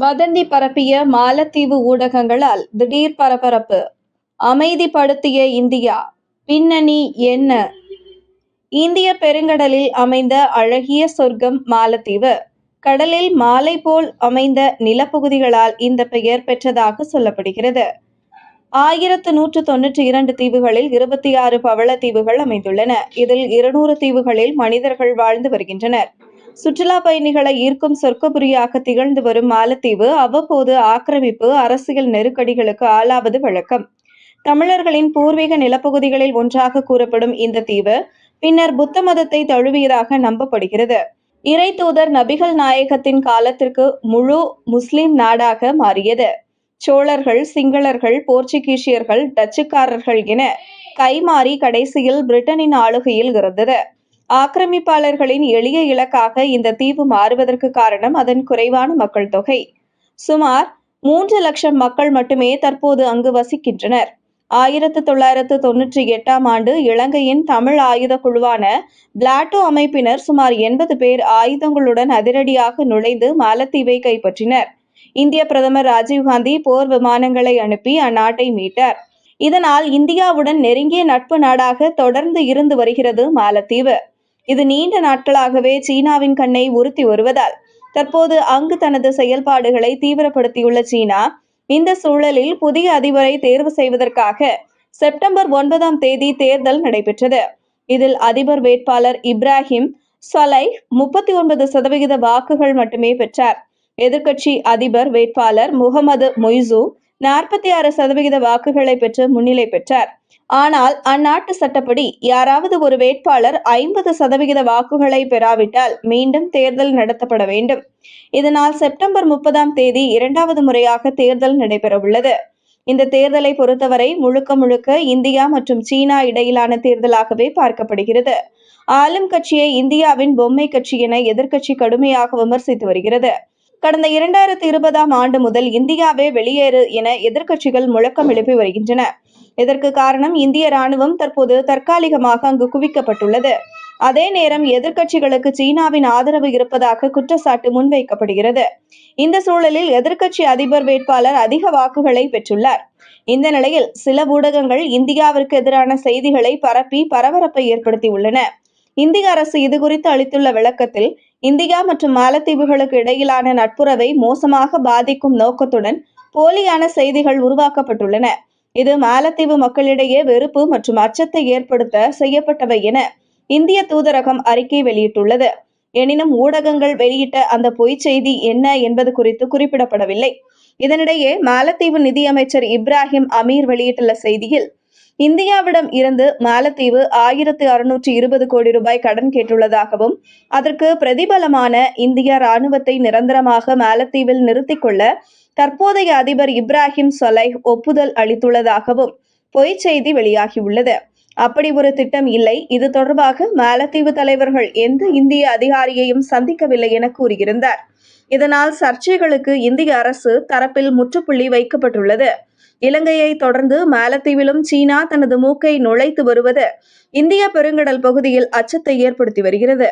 வதந்தி பரப்பிய மாலத்தீவு ஊடகங்களால் திடீர் பரபரப்பு. அமைதிப்படுத்திய இந்தியா. பின்னணி என்ன? இந்திய பெருங்கடலில் அமைந்த அழகிய சொர்க்கம் மாலத்தீவு. கடலில் மாலை போல் அமைந்த நிலப்பகுதிகளால் இந்த பெயர் பெற்றதாக சொல்லப்படுகிறது. ஆயிரத்து நூற்று தொன்னூற்றி இரண்டு தீவுகளில் இருபத்தி ஆறு பவள தீவுகள் அமைந்துள்ளன. இதில் இருநூறு தீவுகளில் மனிதர்கள் வாழ்ந்து வருகின்றனர். சுற்றுலா பயணிகளை ஈர்க்கும் சொர்க்கபுரியாக திகழ்ந்து வரும் மாலத்தீவு அவ்வப்போது ஆக்கிரமிப்பு அரசியல் நெருக்கடிகளுக்கு ஆளாவது வழக்கம். தமிழர்களின் பூர்வீக நிலப்பகுதிகளில் ஒன்றாக கூறப்படும் இந்த தீவு பின்னர் புத்த மதத்தை தழுவியதாக நம்பப்படுகிறது. இறை தூதர் நபிகள் நாயகத்தின் காலத்திற்கு முழு முஸ்லிம் நாடாக மாறியது. சோழர்கள் சிங்களர்கள் போர்ச்சுகீசியர்கள் டச்சுக்காரர்கள் என கைமாறி கடைசியில் பிரிட்டனின் ஆளுகையில் இருந்தது ஆக்கிரமிப்பாளர்களின் எளிய இலக்காக இந்த தீவு மாறுவதற்கு காரணம் அதன் குறைவான மக்கள் தொகை. சுமார் மூன்று லட்சம் மக்கள் மட்டுமே தற்போது அங்கு வசிக்கின்றனர். ஆயிரத்து தொள்ளாயிரத்து தொன்னூற்றி எட்டாம் ஆண்டு இலங்கையின் தமிழ் ஆயுத குழுவான பிளாட்டோ அமைப்பினர் சுமார் எண்பது பேர் ஆயுதங்களுடன் அதிரடியாக நுழைந்து மாலத்தீவை கைப்பற்றினர். இந்திய பிரதமர் ராஜீவ்காந்தி போர் விமானங்களை அனுப்பி அந்நாட்டை மீட்டார். இதனால் இந்தியாவுடன் நெருங்கிய நட்பு நாடாக தொடர்ந்து இருந்து வருகிறது மாலத்தீவு. இது நீண்ட நாட்களாகவே சீனாவின் கண்ணை உறுத்தி வருவதால் தற்போது அங்கு தனது செயல்பாடுகளை தீவிரப்படுத்தியுள்ள சீனா இந்த சூழலில் புதிய அதிபரை தேர்வு செய்வதற்காக செப்டம்பர் ஒன்பதாம் தேதி தேர்தல் நடைபெற்றது. இதில் அதிபர் வேட்பாளர் இப்ராஹிம் சலை முப்பத்தி ஒன்பது சதவிகித வாக்குகள் மட்டுமே பெற்றார். எதிர்க்கட்சி அதிபர் வேட்பாளர் முகமது மொய்சு நாற்பத்தி ஆறு சதவிகித வாக்குகளை பெற்று முன்னிலை பெற்றார். ஆனால் அந்நாட்டு சட்டப்படி யாராவது ஒரு வேட்பாளர் ஐம்பது சதவிகித வாக்குகளை பெறாவிட்டால் மீண்டும் தேர்தல் நடத்தப்பட வேண்டும். இதனால் செப்டம்பர் முப்பதாம் தேதி இரண்டாவது முறையாக தேர்தல் நடைபெறவுள்ளது. இந்த தேர்தலை பொறுத்தவரை முழுக்க முழுக்க இந்தியா மற்றும் சீனா இடையிலான தேர்தலாகவே பார்க்கப்படுகிறது. ஆளும் கட்சியை இந்தியாவின் பொம்மை கட்சி என எதிர்க்கட்சி கடுமையாக விமர்சித்து வருகிறது. கடந்த இரண்டாயிரத்தி இருபதாம் ஆண்டு முதல் இந்தியாவே வெளியேறு என எதிர்க்கட்சிகள் முழக்கம் எழுப்பி வருகின்றன. இதற்கு காரணம் இந்திய ராணுவம் தற்போது தற்காலிகமாக அங்கு குவிக்கப்பட்டுள்ளது. அதே நேரம் எதிர்க்கட்சிகளுக்கு சீனாவின் ஆதரவு இருப்பதாக குற்றச்சாட்டு முன்வைக்கப்படுகிறது. இந்த சூழலில் எதிர்க்கட்சி அதிபர் வேட்பாளர் அதிக வாக்குகளை பெற்றுள்ளார். இந்த நிலையில் சில ஊடகங்கள் இந்தியாவிற்கு எதிரான செய்திகளை பரப்பி பரபரப்பை ஏற்படுத்தியுள்ளன. இந்திய அரசு இதுகுறித்து அளித்துள்ள விளக்கத்தில் இந்தியா மற்றும் மாலத்தீவுகளுக்கு இடையிலான நட்புறவை மோசமாக பாதிக்கும் நோக்கத்துடன் போலியான செய்திகள் உருவாக்கப்பட்டுள்ளன. இது மாலத்தீவு மக்களிடையே வெறுப்பு மற்றும் அச்சத்தை ஏற்படுத்த செய்யப்பட்டவை என இந்திய தூதரகம் அறிக்கை வெளியிட்டுள்ளது. எனினும் ஊடகங்கள் வெளியிட்ட அந்த பொய்ச் செய்தி என்ன என்பது குறித்து குறிப்பிடப்படவில்லை. இதனிடையே மாலத்தீவு நிதியமைச்சர் இப்ராஹிம் அமீர் வெளியிட்டுள்ள செய்தியில் இந்தியாவிடம் இருந்து மாலத்தீவு ஆயிரத்து அறுநூற்றி இருபது கோடி ரூபாய் கடன் கேட்டுள்ளதாகவும் அதற்கு பிரதிபலமான இந்திய ராணுவத்தை நிரந்தரமாக மாலத்தீவில் நிறுத்திக் கொள்ள தற்போதைய அதிபர் இப்ராஹிம் சொலை ஒப்புதல் அளித்துள்ளதாகவும் பொய்ச் செய்தி வெளியாகியுள்ளது. அப்படி ஒரு திட்டம் இல்லை. இது தொடர்பாக மாலத்தீவு தலைவர்கள் எந்த இந்திய அதிகாரியையும் சந்திக்கவில்லை என கூறியிருந்தார். இதனால் சர்ச்சைகளுக்கு இந்திய அரசு தரப்பில் முற்றுப்புள்ளி வைக்கப்பட்டுள்ளது. இலங்கையை தொடர்ந்து மாலத்தீவிலும் சீனா தனது மூக்கை நுழைத்து வருவது இந்திய பெருங்கடல் பகுதியில் அச்சத்தை ஏற்படுத்தி வருகிறது.